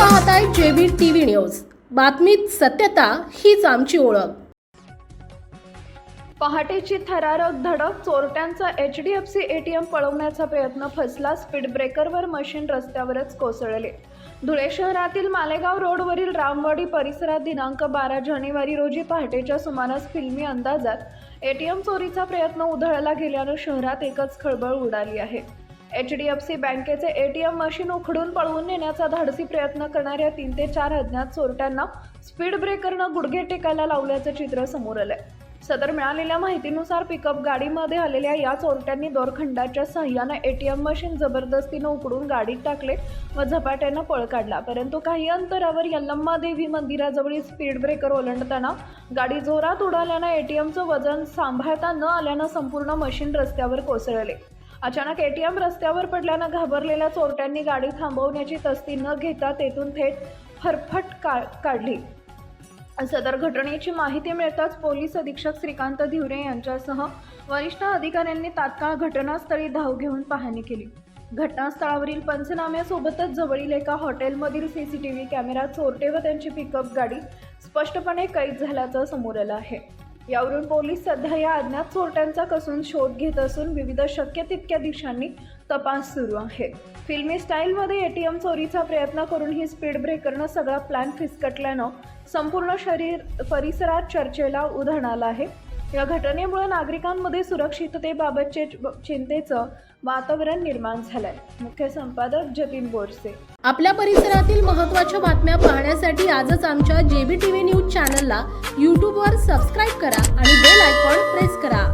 पाहताय JB TV news. बातमीत सत्यता हीच आमची ओळख. पहाटेची थरारक धडक चोरट्यांचा H D F C ATM पळवण्याचा प्रयत्न फसला स्पीड ब्रेकरवर मशीन रस्त्यावरच कोसळले. धुळे शहरातील मालेगाव रोडवरील रामवाडी परिसरात दिनांक बारा जानेवारी रोजी पहाटेच्या सुमारास फिल्मी अंदाजात एटीएम चोरीचा प्रयत्न उधळला गेल्यानं शहरात एकच खळबळ उडाली आहे. एच डी एफ सी बँकेचे एटीएम मशीन उखडून पळवून नेण्याचा धाडसी प्रयत्न करणाऱ्या तीन ते चार अज्ञात चोरट्यांना स्पीड ब्रेकरनं गुडघे टेकायला लावल्याचं चित्र समोर आलंय. सदर मिळालेल्या माहितीनुसार पिकअप गाडीमध्ये आलेल्या या चोरट्यांनी दोरखंडाच्या सहाय्यानं एटीएम मशीन जबरदस्तीनं उकडून गाडीत टाकले व झपाट्यानं पळ काढला. परंतु काही अंतरावर यल्लम्मा देवी मंदिराजवळील स्पीड ब्रेकर ओलांडताना गाडी जोरात उडाल्यानं एटीएमचं वजन सांभाळता न आल्यानं संपूर्ण मशीन रस्त्यावर कोसळले. अचानक एटीएम रस्त्यावर पडल्यानं घाबरलेल्या चोरट्यांनी गाडी थांबवण्याची तस्ती न घेता तेथून थेट फरफट का काढली. सदर घटनेची माहिती मिळताच पोलीस अधीक्षक श्रीकांत धिवरे यांच्यासह वरिष्ठ अधिकाऱ्यांनी तात्काळ घटनास्थळी धाव घेऊन पाहणी केली. घटनास्थळावरील पंचनाम्यासोबतच जवळील एका हॉटेलमधील C C T V camera चोरटे व त्यांची पिकअप गाडी स्पष्टपणे कैद झाल्याचं समोर आलं आहे. यावरून पोलीस सध्या या अज्ञात चोरट्यांचा कसून शोध घेत असून विविध शक्य तितक्या दिशांनी तपास सुरू आहे. फिल्मी स्टाईलमध्ये एटीएम चोरीचा प्रयत्न करून ही स्पीड ब्रेकरनं सगळा प्लॅन फिसकटल्यानं संपूर्ण शरीर परिसरात चर्चेला उधाण आलं आहे. या घटनेमुळे नागरिकांमध्ये सुरक्षिततेबाबतचे चिंतेचं वातावरण निर्माण झालंय. मुख्य संपादक जतीन बोरसे. आपल्या परिसरातील महत्त्वाच्या बातम्या पाहण्यासाठी आजच आमच्या जेबी टीव्ही न्यूज चॅनलला यूट्यूबवर सबस्क्राईब करा आणि बेल आयकॉन प्रेस करा.